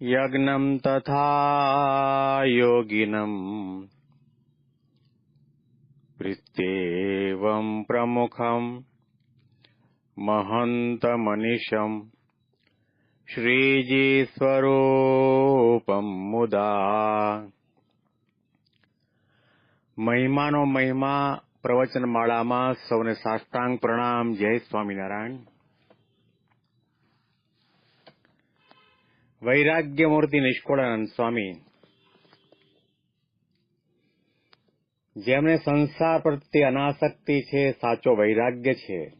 यज्ञम् तथा योगिनम् प्रीत्येवम् प्रमुखम् महन्तमनिशम् શ્રીજી મુદા મહિમાનો મહિમા પ્રવચન માળામાં સૌને સાષ્ટાંગ પ્રણામ જય સ્વામિનારાયણ વૈરાગ્ય મૂર્તિ નિષ્કોળાનંદ સ્વામી. જેમને સંસાર પ્રત્યે અનાસક્તિ છે, સાચો વૈરાગ્ય છે.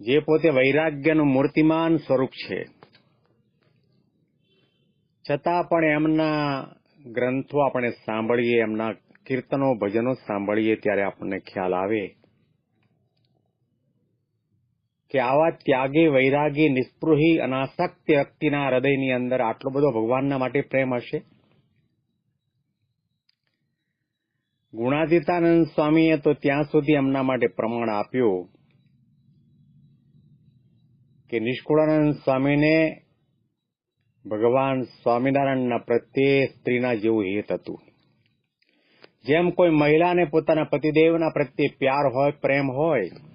જે પોતે વૈરાગ્યનું મૂર્તિમાન સ્વરૂપ છે. છતાં પણ એમના ગ્રંથો આપણે સાંભળીએ, એમના કીર્તનો, ભજનો સાંભળીએ, ત્યારે આપણને ખ્યાલ આવે કે આવા ત્યાગી વૈરાગી નિસ્પૃહી, અનાસક્ત વ્યક્તિના હૃદયની અંદર આટલો બધો ભગવાનના માટે પ્રેમ હશે? ગુણાતીતાનંદ સ્વામીએ તો ત્યાં સુધી એમના માટે પ્રમાણ આપ્યું કે નિષ્કુળાનંદ સ્વામીને ભગવાન સ્વામિનારાયણના પ્રત્યે સ્ત્રીના જેવું હિત હતું. જેમ કોઈ મહિલાને પોતાના પતિદેવના પ્રત્યે પ્યાર હોય, પ્રેમ હોય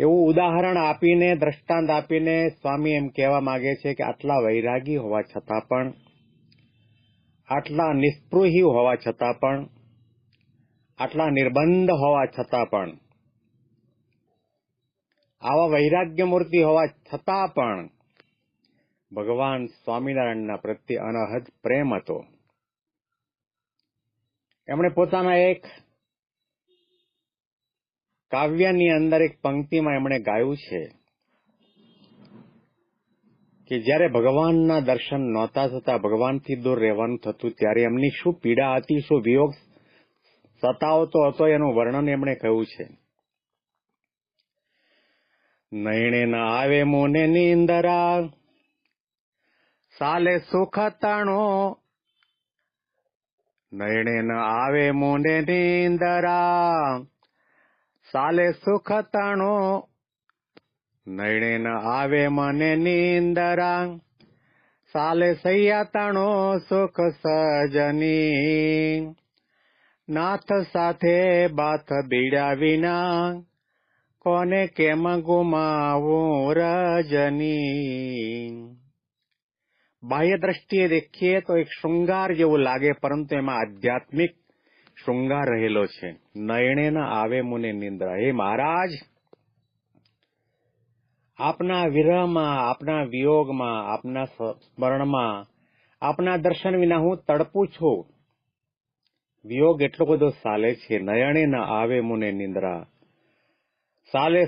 એવું ઉદાહરણ આપીને, દ્રષ્ટાંત આપીને સ્વામી એમ કહેવા માંગે છે કે આટલા વૈરાગી હોવા છતાં પણ, આટલા નિસ્પૃહી હોવા છતાં પણ, આટલા નિર્બંધ હોવા છતાં પણ, આવા વૈરાગ્ય મૂર્તિ હોવા છતાં પણ ભગવાન સ્વામિનારાયણના પ્રત્યે અનહદ પ્રેમ હતો. એમણે પોતાના એક કાવ્યની અંદર એક પંક્તિમાં એમણે ગાયું છે કે જ્યારે ભગવાનના દર્શન નહોતા થતા, ભગવાનથી દૂર રહેવાનું થતું, ત્યારે એમની શું પીડા હતી, શું વિયોગ સતાવતો હતો, એનું વર્ણન એમણે કહ્યું છે. નયણે ના આવે મોને નીંદરા, સાલે સુખ તાણો. નયણે ના આવે મોને નીંદરા સાલે સુખ તાણો. નૈણે ન આવે મને નીંદરા સાલે સૈયા તાણો સુખ સજની નાથ સાથે બાથ બીડા વિના કોને કેમ ગુમાવું રજની? બાહ્ય દ્રષ્ટિએ દેખીએ તો એક શૃંગાર જેવું લાગે, પરંતુ એમાં આધ્યાત્મિક શૃંગાર રહેલો છે. નયણે ન આવે મુને નિંદ્રા. હે મહારાજ! આપના વિરહમાં, આપના વિયોગમાં, આપના સ્મરણમાં, આપના દર્શન વિના હું તડપું છું. વિયોગ એટલો બધો સાલે છે. નયણે ના આવે મુને નિંદ્રા. સાલે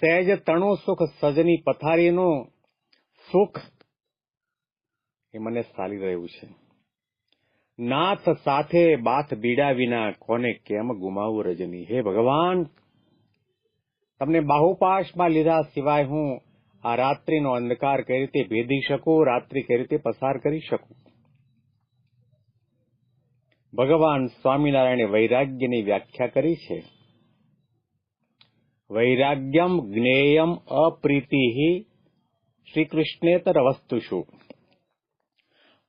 સહેજ તણું સુખ સજની પથારીનું સુખ. એ મને સાલી રહ્યું છે. નાથ સાથે બાથ બીડા વિના કોને કેમ ગુમાવું રજની? હે ભગવાન! તમને બાહુપાશમાં લીધા સિવાય હું આ રાત્રિનો અંધકાર કઈ રીતે ભેદી શકું, રાત્રિ કઈ રીતે પસાર કરી શકું? ભગવાન સ્વામિનારાયણે વૈરાગ્યની વ્યાખ્યા કરી છે. વૈરાગ્યમ જ્ઞેયમ અપ્રીતિ શ્રી વસ્તુ વસ્તુષુ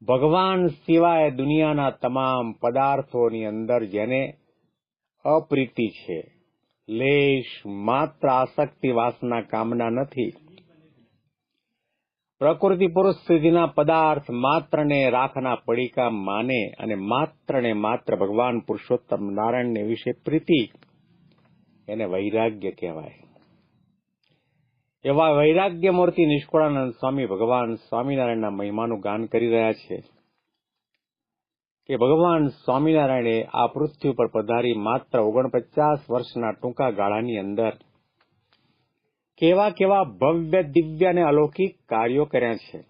ભગવાન સિવાય દુનિયાના તમામ પદાર્થોની અંદર જેને અપ્રીતિ છે. લેશ માત્ર આસક્તિ વાસના કામના નથી. પ્રકૃતિ પુરુષ સ્થિતિના પદાર્થ માત્ર ને રાખના પડીકા માને અને માત્ર ને માત્ર ભગવાન પુરુષોત્તમ નારાયણને વિશે પ્રીતિ, એને વૈરાગ્ય કહેવાય. એવા વૈરાગ્ય મૂર્તિ નિષ્કુળાનંદ સ્વામી ભગવાન સ્વામિનારાયણના મહિમાનું ગાન કરી રહ્યા છે કે ભગવાન સ્વામિનારાયણે આ પૃથ્વી પર પધારી માત્ર ઓગણપચાસ વર્ષના ટૂંકા ગાળાની અંદર કેવા કેવા ભવ્ય, દિવ્ય અને અલૌકિક કાર્યો કર્યા છે.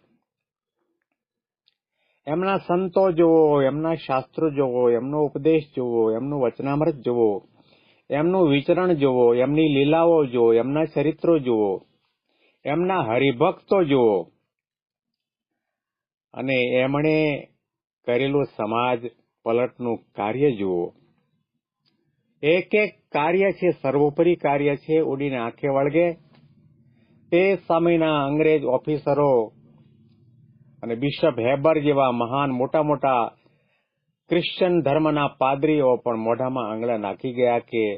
એમના સંતો જુઓ, એમના શાસ્ત્રો જુઓ, એમનો ઉપદેશ જોવો એમનું વચનામૃત જુઓ, એમનું વિચરણ જુઓ, એમની લીલાઓ જુઓ, એમના ચરિત્રો જુઓ એમના હરિભક્તો જુઓ. અને એમણે કરેલું સમાજ પલટનું કાર્ય જુઓ. એક એક કાર્ય છે, સર્વોપરી કાર્ય છે, ઉડીને આંખે વળગે. તે સમયના અંગ્રેજ ઓફિસરો અને બિશપ હેબર જેવા મહાન મોટા મોટા ક્રિશ્ચન ધર્મના પાદરીઓ પણ મોઢામાં આંગળા નાખી ગયા કે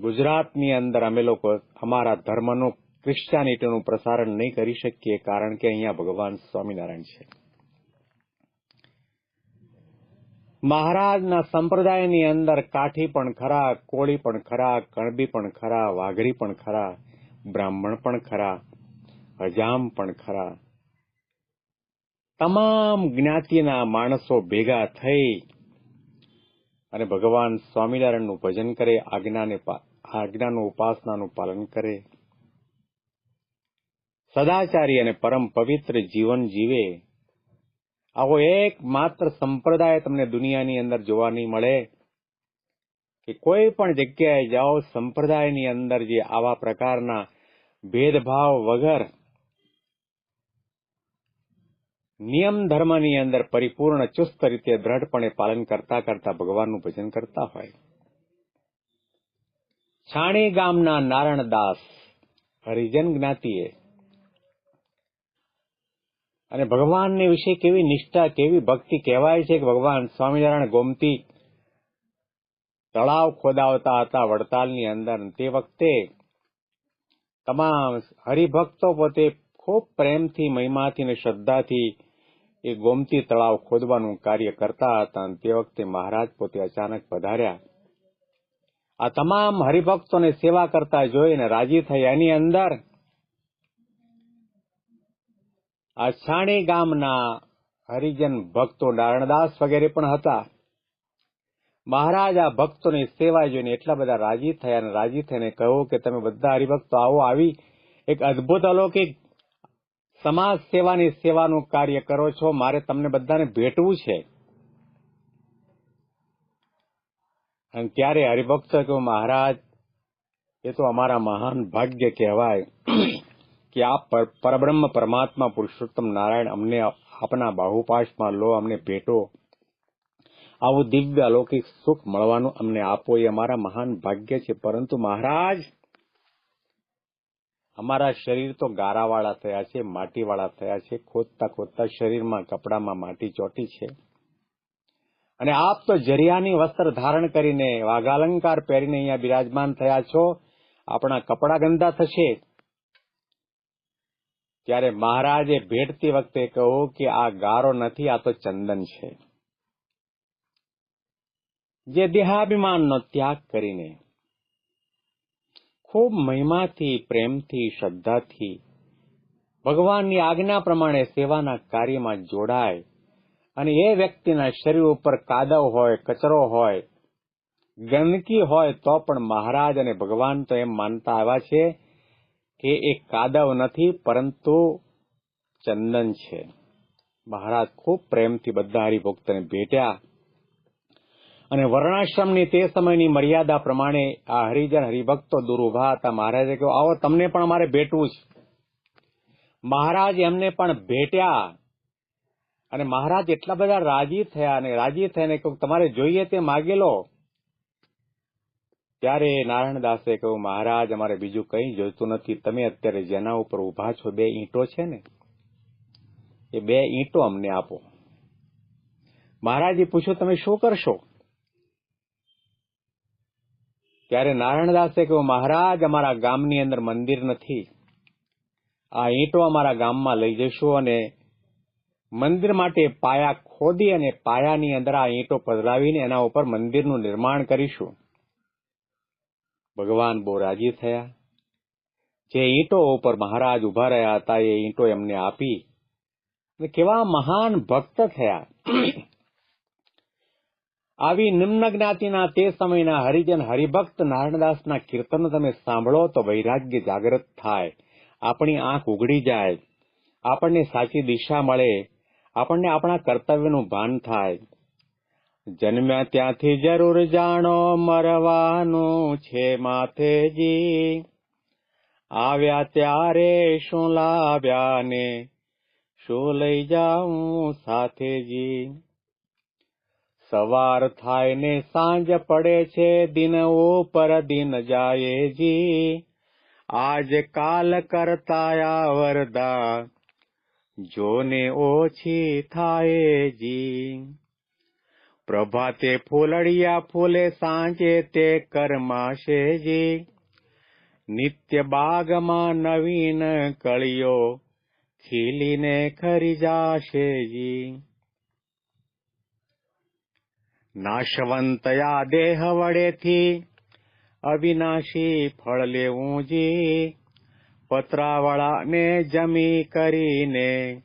ગુજરાતની અંદર અમે લોકો અમારા ધર્મનું ક્રિશ્ચિયાનિટીનું પ્રસારણ નહીં કરી શકીએ કારણ કે અહીંયા ભગવાન સ્વામિનારાયણ છે. મહારાજના સંપ્રદાયની અંદર કાઠી પણ ખરા, કોળી પણ ખરા, કણબી પણ ખરા વાઘરી પણ ખરા, બ્રાહ્મણ પણ ખરા હજામ પણ ખરા. તમામ જ્ઞાતિના માણસો ભેગા થઈ અને ભગવાન સ્વામિનારાયણનું ભજન કરે, આજ્ઞાને આજ્ઞાનું ઉપાસનાનું પાલન કરે. સદાચારી અને પરમ પવિત્ર જીવન જીવે. આવો એક માત્ર સંપ્રદાય તમને દુનિયાની અંદર જોવા નહીં મળે કે કોઈ પણ જગ્યાએ જાઓ, સંપ્રદાયની અંદર જે આવા પ્રકારના ભેદભાવ વગર નિયમ ધર્મની અંદર પરિપૂર્ણ ચુસ્ત રીતે દ્રઢપણે પાલન કરતા કરતા ભગવાનનું ભજન કરતા હોય. છાણી ગામના નારણદાસ, હરિજન જ્ઞાતિએ અને ભગવાનને વિશે કેવી નિષ્ઠા, કેવી ભક્તિ કહેવાય છે કે ભગવાન સ્વામિનારાયણ ગોમતી તળાવ ખોદાવતા હતા વડતાલની અંદર. તે વખતે તમામ હરિભક્તો પોતે ખૂબ પ્રેમથી, મહિમાથી અને શ્રદ્ધાથી એ ગોમતી તળાવ ખોદવાનું કાર્ય કરતા હતા. અને તે વખતે મહારાજ પોતે અચાનક પધાર્યા. આ તમામ હરિભક્તોને સેવા કરતા જોઈને રાજી થયા. એની અંદર આ છાણી ગામના હરિજન ભક્તો નારણદાસ વગેરે પણ હતા. મહારાજ આ ભક્તોની સેવા જોઈને એટલા બધા રાજી થયા અને રાજી થઈને કહ્યું કે તમે બધા હરિભક્તો આવો આવી એક અદભુત અલૌકિક સમાજ સેવાની સેવાનું કાર્ય કરો છો. મારે તમને બધાને ભેટવું છે. અને ત્યારે હરિભક્તો કહ્યું મહારાજ, એ તો અમારા મહાન ભાગ્ય કહેવાય. કે આ પરબ્રહ્મ પરમાત્મા પુરુષોત્તમ નારાયણ અમને આપના બાહુપાશમાં લો, અમને ભેટો. આવું દિવ્ય અલૌકિક સુખ મળવાનું અમને આપો એ અમારા મહાન ભાગ્ય છે. પરંતુ મહારાજ, અમારા શરીર તો ગારાવાળા થયા છે, માટીવાળા થયા છે, ખોદતા ખોદતા શરીરમાં કપડામાં માટી ચોટી છે. અને આપ તો જરિયાની વસ્ત્ર ધારણ કરીને વાઘાલંકાર પહેરીને અહીંયા બિરાજમાન થયા છો. આપણા કપડા ગંદા થશે. ત્યારે મહારાજે ભેટતી વખતે કહ્યું કે આ ગારો નથી, આ તો ચંદન છે. જે દેહાભિમાનનો ત્યાગ કરીને ખૂબ મહિમાથી, પ્રેમથી, શ્રદ્ધાથી ભગવાનની આજ્ઞા પ્રમાણે સેવાના કાર્યમાં જોડાય અને એ વ્યક્તિના શરીર ઉપર કાદવ હોય, કચરો હોય, ગંદકી હોય તો પણ મહારાજ અને ભગવાન તો એમ માનતા આવ્યા છે કે એ કાદવ નથી, પરંતુ ચંદન છે. મહારાજ ખૂબ પ્રેમથી બધા હરિભક્તને ભેટ્યા અને વર્ણાશ્રમની તે સમયની મર્યાદા પ્રમાણે આ હરિજન હરિભક્તો દૂર ઊભા હતા. મહારાજે કહ્યું, આવો, તમને પણ અમારે ભેટવું છે. મહારાજ એમને પણ ભેટ્યા અને મહારાજ એટલા બધા રાજી થયા અને રાજી થઈને કહ્યું, તમારે જોઈએ તે માગી લો ત્યારે નારાયણદાસે કહ્યું, મહારાજ, અમારે બીજું કંઈ જોઈતું નથી. તમે અત્યારે જેના ઉપર ઊભા છો, બે ઈંટો છે ને? એ બે ઈંટો અમને આપો. મહારાજે પૂછ્યું, તમે શું કરશો? ત્યારે નારાયણદાસે કહ્યું, મહારાજ, અમારા ગામની અંદર મંદિર નથી. આ ઈંટો અમારા ગામમાં લઈ જઈશું અને મંદિર માટે પાયા ખોદી અને પાયાની અંદર આ ઈંટો પધરાવીને એના ઉપર મંદિરનું નિર્માણ કરીશું. ભગવાન બહુ રાજી થયા. જે ઈંટો ઉપર મહારાજ ઊભા રહ્યા હતા, એ ઈંટો એમને આપી અને કેવા મહાન ભક્ત થયા. આવી નિમ્ન જ્ઞાતિના તે સમયના હરિજન હરિભક્ત નારાયણદાસના કીર્તન તમે સાંભળો તો વૈરાગ્ય જાગૃત થાય. આપણી આંખ ઉઘડી જાય. આપણને સાચી દિશા મળે. આપણને આપણા કર્તવ્યનું ભાન થાય. જન્મ્યા ત્યાંથી જરૂર જાણો, મરવાનું છે માથેજી. આવ્યા ત્યારે શું લાવ્યા ને? શું લઈ જાઉં સાથેજી? સવાર થાય ને સાંજ પડે છે, દિન ઉપર દિન જાય આજ કાલ કરતા આવરદા જોને ઓછી થાય જી પ્રભાતે ફૂલડિયા ફૂલે સાંજે તે કરમાશે જી. નિત્ય બાગમાં નવીન કળીઓ ખીલીને ખરી જાશે જી. નાશવંતયા દેહ વડેથી અવિનાશી ફળ લેવું જી. પતરાવાળાને જમી કરીને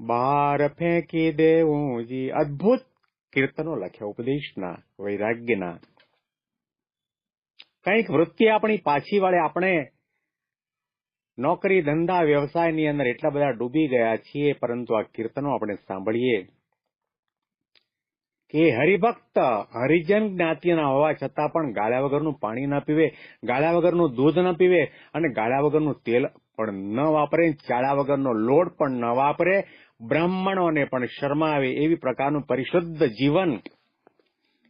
બહાર ફેંકી દેવું જી. અદ્ભુત કીર્તનો લખ્યા, ઉપદેશના, વૈરાગ્યના. કંઈક વૃત્તિ આપણી પાછી વાળે, આપણે નોકરી, ધંધા, વ્યવસાયની અંદર એટલા બધા ડૂબી ગયા છીએ, પરંતુ આ કીર્તનો આપણે સાંભળીએ. કે હરિભક્ત હરિજન જ્ઞાતિના હોવા છતાં પણ ગાળ્યા વગરનું પાણી ન પીવે, ગાળ્યા વગરનું દૂધ ન પીવે અને ગાળ્યા વગરનું તેલ પણ ન વાપરે ચાળા વગરનો લોટ પણ ન વાપરે બ્રાહ્મણોને પણ શરમાવે એવી પ્રકારનું પરિશુદ્ધ જીવન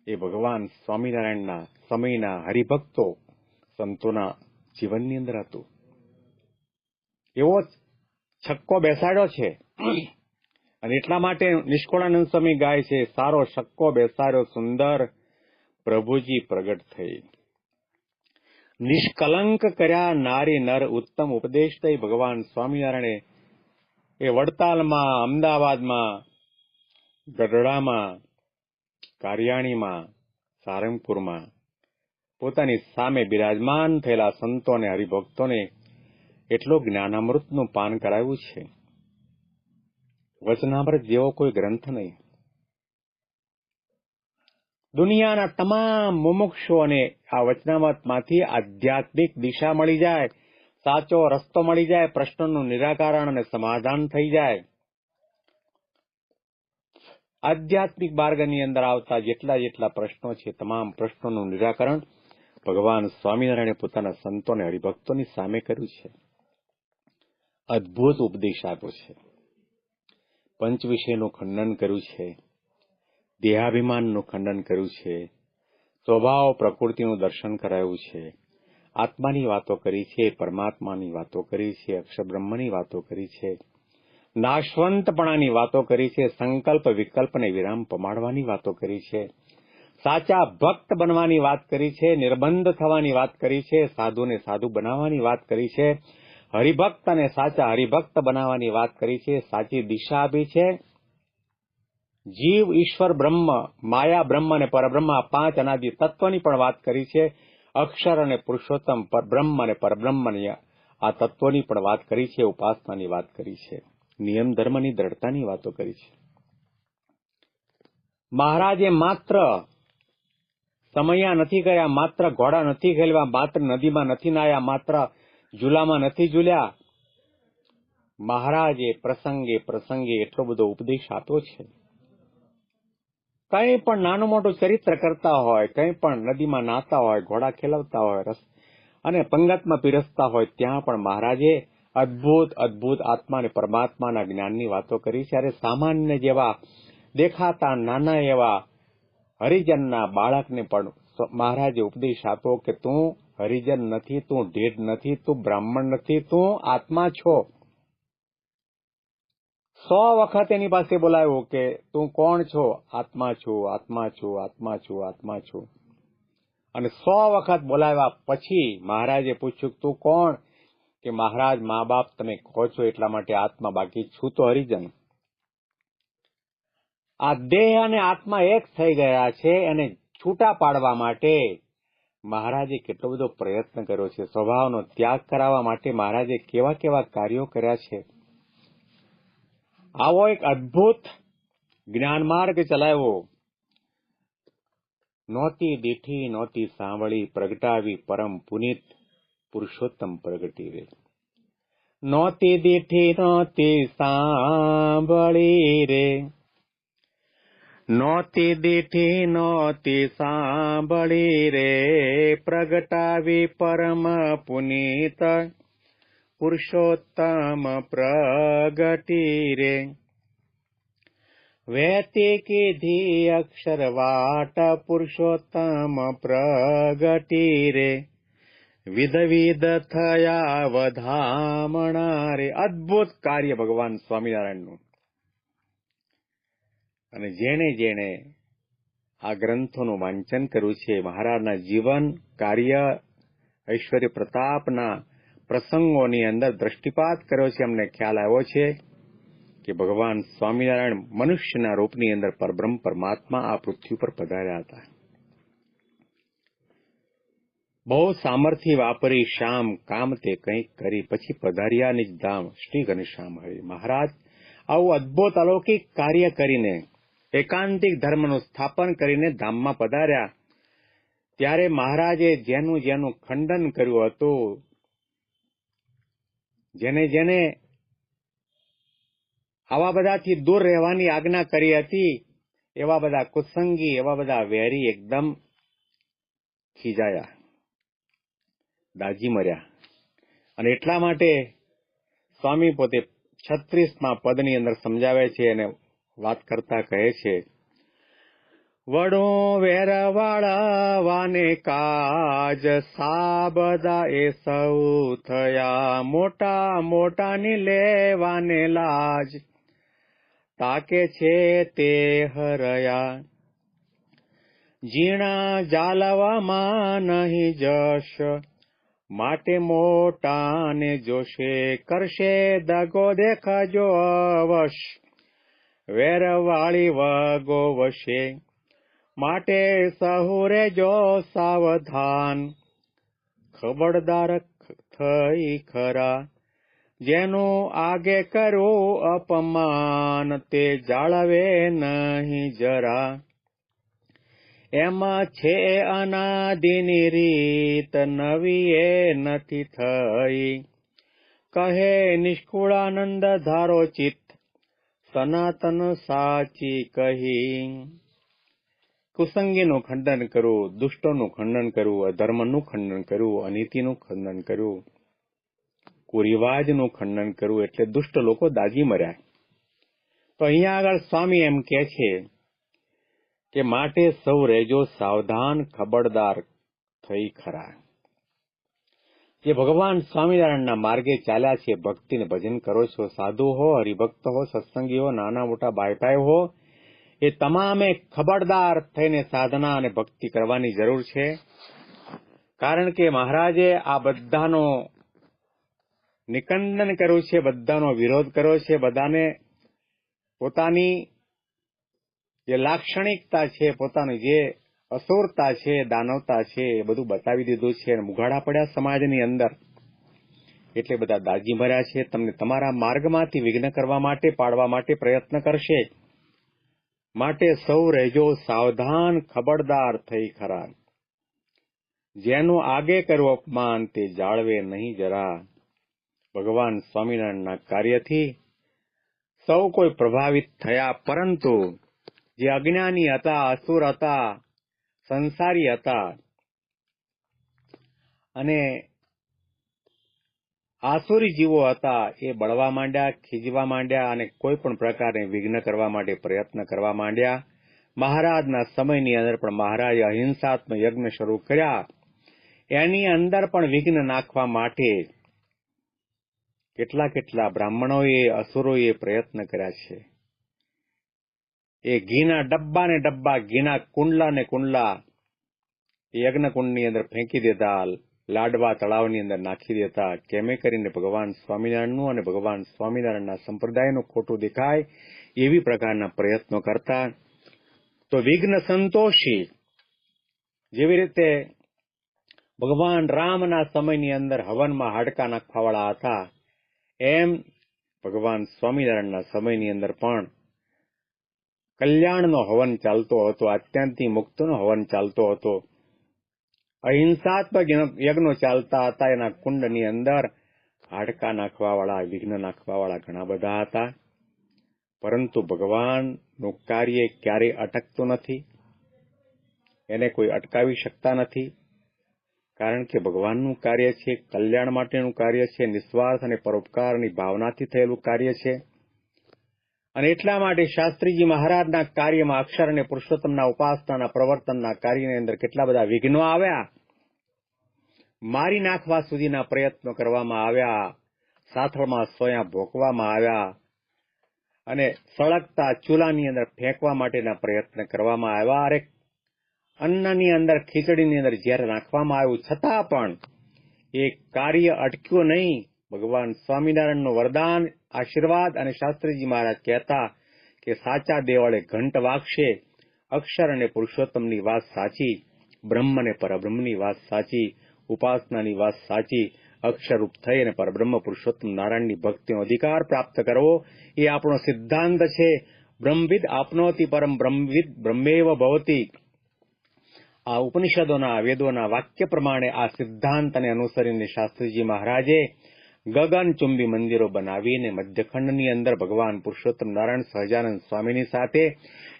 એ ભગવાન સ્વામિનારાયણના સમયના હરિભક્તો સંતોના જીવનની અંદર હતું. એવો છક્કો બેસાડ્યો છે. અને એટલા માટે નિષ્કોળાનંદ સ્વામી ગાય છે, સારો છક્કો બેસાડ્યો, સુંદર પ્રભુજી પ્રગટ થઈ. નિષ્કલંક કર્યા નારી નર ઉત્તમ ઉપદેશ થઈ ભગવાન સ્વામિનારાયણે એ વડતાલમાં, અમદાવાદમાં, ગઢડામાં, કારિયાણીમાં, સારંગપુરમાં પોતાની સામે બિરાજમાન થયેલા સંતો અને હરિભક્તોને એટલો જ્ઞાનામૃતનું પાન કરાવ્યું છે. વચનામૃત જેવો કોઈ ગ્રંથ નહીં. દુનિયાના તમામ મુમુક્ષુઓને આ વચનામૃતમાંથી આધ્યાત્મિક દિશા મળી જાય સાચો રસ્તો મળી જાય, પ્રશ્નોનું નિરાકરણ અને સમાધાન થઈ જાય. આધ્યાત્મિક માર્ગની અંદર આવતા જેટલા જેટલા પ્રશ્નો છે, તમામ પ્રશ્નોનું નિરાકરણ ભગવાન સ્વામિનારાયણે પોતાના સંતો અને હરિભક્તોની સામે કર્યું છે. અદ્ભુત ઉપદેશ આપ્યો છે. પંચ વિષયનું ખંડન કર્યું છે. દેહાભિમાનનું ખંડન કર્યું છે. સ્વભાવ પ્રકૃતિનું દર્શન કરાયું છે. આત્માની વાતો કરી છે, પરમાત્માની વાતો કરી છે અક્ષબ્રહ્મની વાતો કરી છે, નાશવંતપણાની વાતો કરી છે, સંકલ્પ વિકલ્પ અને વિરામ પમાડવાની વાતો કરી છે, સાચા ભક્ત બનવાની વાત કરી છે, નિર્બંધ થવાની વાત કરી છે, સાધુને સાધુ બનાવવાની વાત કરી છે હરિભક્ત અને સાચા હરિભક્ત બનાવવાની વાત કરી છે, સાચી દિશા આપી છે. જીવ, ઈશ્વર, બ્રહ્મ, માયા, બ્રહ્મ અને પરબ્રહ્મ પાંચ અનાદિ તત્વની પણ વાત કરી છે. અક્ષર અને પુરુષોત્તમ બ્રહ્મ અને પરબ્રહ્મની આ તત્વોની પણ વાત કરી છે, ઉપાસનાની વાત કરી છે, નિયમ ધર્મની દ્રઢતાની વાતો કરી છે. મહારાજે માત્ર સમયા નથી કર્યા માત્ર ઘોડા નથી ખેલવા માત્ર નદીમાં નથી નાયા માત્ર ઝૂલામાં નથી ઝૂલ્યા. મહારાજે પ્રસંગે પ્રસંગે એટલો બધો ઉપદેશ આપ્યો છે. કંઈ પણ નાનું મોટું ચરિત્ર કરતા હોય કંઈ પણ નદીમાં નાતા હોય, ઘોડા ખેલવતા હોય, રસ અને પંગતમાં પીરસતા હોય, ત્યાં પણ મહારાજે અદ્ભુત અદ્ભુત આત્મા અને પરમાત્માના જ્ઞાનની વાતો કરી. ત્યારે સામાન્ય જેવા દેખાતા નાના એવા હરિજનના બાળકને પણ મહારાજે ઉપદેશ આપ્યો કે, તું હરિજન નથી, તું ઢેઢ નથી, તું બ્રાહ્મણ નથી, તું આત્મા છો. સો વખત એની પાસે બોલાવ્યો કે, તું કોણ છો? આત્મા છું આત્મા છું આત્મા છું આત્મા છું. અને સો વખત બોલાવ્યા પછી મહારાજે પૂછ્યું, તું કોણ? કે, મહારાજ મા બાપ તમે કહો છો એટલા માટે આત્મા બાકી છું તો હરિજન. આ દેહ અને આત્મા એક થઈ ગયા છે, એને છૂટા પાડવા માટે મહારાજે કેટલો બધો પ્રયત્ન કર્યો છે. સ્વભાવનો ત્યાગ કરાવવા માટે મહારાજે કેવા કેવા કાર્યો કર્યા છે. આવો એક અદ્ભુત જ્ઞાન માર્ગ ચલાવ્યો. નહોતી દીઠી, નહોતી સાંભળી પ્રગટાવી પરમ પુનિત પુરુષોત્તમ પ્રગટી રે. નોતી દીઠી નોતી સાંભળી રે. નોતી દીઠી નોતી સાંભળી રે. પ્રગટાવી પરમ પુનીત વહેતી કીધી અક્ષર વાટ પુરુષોત્તમ રે વિધ વિધ થયા વધામણા રે અદ્ભુત કાર્ય ભગવાન સ્વામિનારાયણનું અને જેણે જેણે આ ગ્રંથોનું વાંચન કર્યું છે, મહારાજના જીવન, કાર્ય, ઐશ્વર્ય પ્રતાપના પ્રસંગોની અંદર દ્રષ્ટિપાત કર્યો છે, અમને ખ્યાલ આવ્યો છે કે ભગવાન સ્વામિનારાયણ મનુષ્યના રૂપની અંદર પરબ્રહ્મ પરમાત્મા આ પૃથ્વી પર પધાર્યા હતા. બહુ સામર્થ્ય વાપરી શામ કામ તે કંઈક કરી, પછી પધાર્યા નિજ ધામ શ્રી ઘનશ્યામ હરિ. મહારાજ આવું અદભુત અલૌકિક કાર્ય કરીને, એકાંતિક ધર્મનું સ્થાપન કરીને ધામમાં પધાર્યા. ત્યારે મહારાજે જેનું જેનું ખંડન કર્યું હતું જેને જેને આવા બધાથી દૂર રહેવાની આજ્ઞા કરી હતી, એવા બધા કુસંગી, એવા બધા વેરી એકદમ ખીજાયા. દાજી મર્યા. અને એટલા માટે સ્વામી પોતે છત્રીસમાં પદની અંદર સમજાવે છે અને વાત કરતા કહે છે વડું વેરવાળા વાને કાજ સાબદા એ સૌ થયા. મોટા મોટાની લેવાને લાજ તાકે છે તે હરયા. જીણા જાલવામાં નહીં જશ, માટે મોટાને જોશે, કરશે દગો દેખાજો અવશ. વેરવાળી વગો વશે. માટે સહુરે જો સાવધાન. ખબરદાર થઈ ખરા. જેનું આગે કરવું અપમાન તે જાળવે નહીં જરા. એમાં છે અનાદિની રીત નવી એ નથી થઈ. કહે નિષ્કુળાનંદ ધારો ચિત્ત. સનાતન સાચી કહી. કુસંગીનું ખંડન કરવું દુષ્ટોનું ખંડન કરવું અધર્મનું ખંડન કરવું અનીતિનું ખંડન કરવું કુરિવાજનું ખંડન કરવું એટલે દુષ્ટ લોકો દાજી મર્યા. તો અહીંયા આગળ સ્વામી એમ કે છે કે માટે સૌ રહેજો સાવધાન, ખબરદાર, થઈ ખરા. જે ભગવાન સ્વામિનારાયણના માર્ગે ચાલ્યા છે, ભક્તિને ભજન કરો છો, સાધુ હો, હરિભક્ત હો સત્સંગી હો નાના મોટા બાયભાઈ હો એ તમામે ખબરદાર થઈને સાધના અને ભક્તિ કરવાની જરૂર છે. કારણ કે મહારાજે આ બધાનો નિકંદન કર્યું છે, બધાનો વિરોધ કર્યો છે, બધાને પોતાની જે લાક્ષણિકતા છે, પોતાની જે અસુરતા છે, દાનવતા છે, એ બધું બતાવી દીધું છે અને મુઘાડા પડ્યા સમાજની અંદર. એટલે બધા દાજી ભર્યા છે, તમને તમારા માર્ગમાંથી વિઘ્ન કરવા માટે, પાડવા માટે પ્રયત્ન કરશે. માટે સૌ રહેજો સાવધાન, ખબરદાર થઈ ખરા. જેનું આગે કરવું અપમાન તે જાળવે નહીં જરા. ભગવાન સ્વામિનારાયણના કાર્યથી સૌ કોઈ પ્રભાવિત થયા, પરંતુ જે અજ્ઞાની હતા, અસુર હતા, સંસારી હતા, અને આસુરી જીવો હતા એ બળવા માંડ્યા, ખીજવા માંડ્યા અને કોઈ પણ પ્રકારે વિઘ્ન કરવા માટે પ્રયત્ન કરવા માંડ્યા. મહારાજના સમયની અંદર પણ મહારાજે અહિંસાત્મક યજ્ઞ શરૂ કર્યા. એની અંદર પણ વિઘ્ન નાખવા માટે કેટલા કેટલા બ્રાહ્મણોએ, અસુરોએ પ્રયત્ન કર્યા છે. એ ઘીના ડબ્બા ને ડબ્બા, ઘીના કુંડલા ને કુંડલા યજ્ઞ કુંડની અંદર ફેંકી દેતા લાડવા તળાવની અંદર નાખી દેતા. કેમે કરીને ભગવાન સ્વામિનારાયણનું અને ભગવાન સ્વામિનારાયણના સંપ્રદાયનું ખોટું દેખાય એવી પ્રકારના પ્રયત્નો કરતા. તો વિઘ્ન સંતોષી જેવી રીતે ભગવાન રામના સમયની અંદર હવનમાં હાડકા નાખવાવાળા હતા, એમ ભગવાન સ્વામિનારાયણના સમયની અંદર પણ કલ્યાણનો હવન ચાલતો હતો આત્યંતિક મુક્તનો હવન ચાલતો હતો. અહિંસાત્મક યજ્ઞો ચાલતા હતા એના કુંડની અંદર હાડકા નાખવાવાળા વિઘ્ન નાખવાવાળા ઘણા બધા હતા પરંતુ ભગવાનનું કાર્ય ક્યારેય અટકતું નથી એને કોઈ અટકાવી શકતા નથી કારણ કે ભગવાનનું કાર્ય છે, કલ્યાણ માટેનું કાર્ય છે નિસ્વાર્થ અને પરોપકારની ભાવનાથી થયેલું કાર્ય છે. અને એટલા માટે શાસ્ત્રીજી મહારાજના કાર્યમાં અક્ષર અને પુરુષોત્તમના ઉપાસનાના પ્રવર્તનના કાર્યની અંદર કેટલા બધા વિઘ્નો આવ્યા? મારી નાખવા સુધીના પ્રયત્નો કરવામાં આવ્યા. સાથળમાં સોયા ભોંકવામાં આવ્યા. અને સળગતા ચૂલાની અંદર ફેંકવા માટેના પ્રયત્ન કરવામાં આવ્યા. અરે, અન્નની અંદર, ખીચડીની અંદર જ્યારે નાખવામાં આવ્યું, છતાં પણ એ કાર્ય અટક્યું નહીં. ભગવાન સ્વામિનારાયણનું વરદાન આશીર્વાદ અને શાસ્ત્રીજી મહારાજ કહેતા કે સાચા દેવાળે ઘંટ વાગશે, અક્ષર અને પુરુષોત્તમની વાત સાચી, બ્રહ્મ અને પરબ્રહ્મની વાત સાચી, ઉપાસનાની વાત સાચી, અક્ષરરૂપ થઈ અને પરબ્રહ્મ, પુરુષોત્તમ, નારાયણની ભક્તિનો અધિકાર પ્રાપ્ત કરવો, એ આપણો સિદ્ધાંત છે. બ્રહ્મવિદ આપનોતી પરમ બ્રહ્મવિદ બ્રહ્મેવ ભવતી. આ ઉપનિષદોના વેદોના વાક્ય પ્રમાણે આ સિદ્ધાંતને અનુસરીને શાસ્ત્રીજી મહારાજે ગગનચુંબી મંદિરો બનાવીને મધ્યખંડની અંદર ભગવાન પુરુષોત્તમ નારાયણ સહજાનંદ સ્વામીની સાથે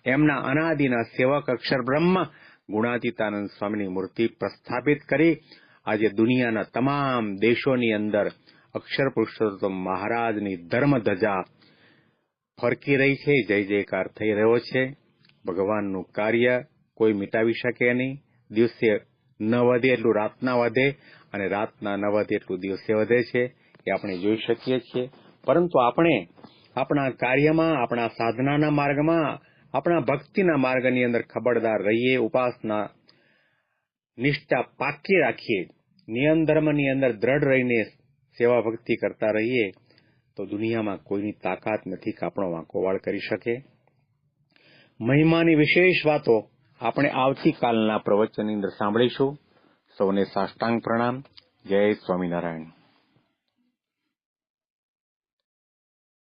એમના અનાદિના સેવક અક્ષર બ્રહ્મ, ગુણાતીતાનંદ સ્વામીની મૂર્તિ પ્રસ્થાપિત કરી આજે દુનિયાના તમામ દેશોની અંદર અક્ષર પુરુષોત્તમ મહારાજની ધર્મધજા ફરકી રહી છે, જય જયકાર થઈ રહ્યો છે. ભગવાનનું કાર્ય કોઈ મિટાવી શકે નહીં. દિવસે ન વધે એટલું રાતના વધે અને રાતના ન વધે એટલું દિવસે વધે છે. એ આપણે જોઈ શકીએ છીએ. પરંતુ આપણે આપણા કાર્યમાં, આપણા સાધનાના માર્ગમાં, આપણા ભક્તિના માર્ગની અંદર ખબરદાર રહીએ, ઉપાસના, નિષ્ઠા પાકી રાખીએ નિયમ ધર્મની અંદર દ્રઢ રહીને સેવા ભક્તિ કરતા રહીએ, તો દુનિયામાં કોઈની તાકાત નથી કે આપણો વાંકોવાળ કરી શકે. મહિમાની વિશેષ વાતો આપણે આવતીકાલના પ્રવચનની અંદર સાંભળીશું. સૌને સાષ્ટાંગ પ્રણામ. જય સ્વામિનારાયણ.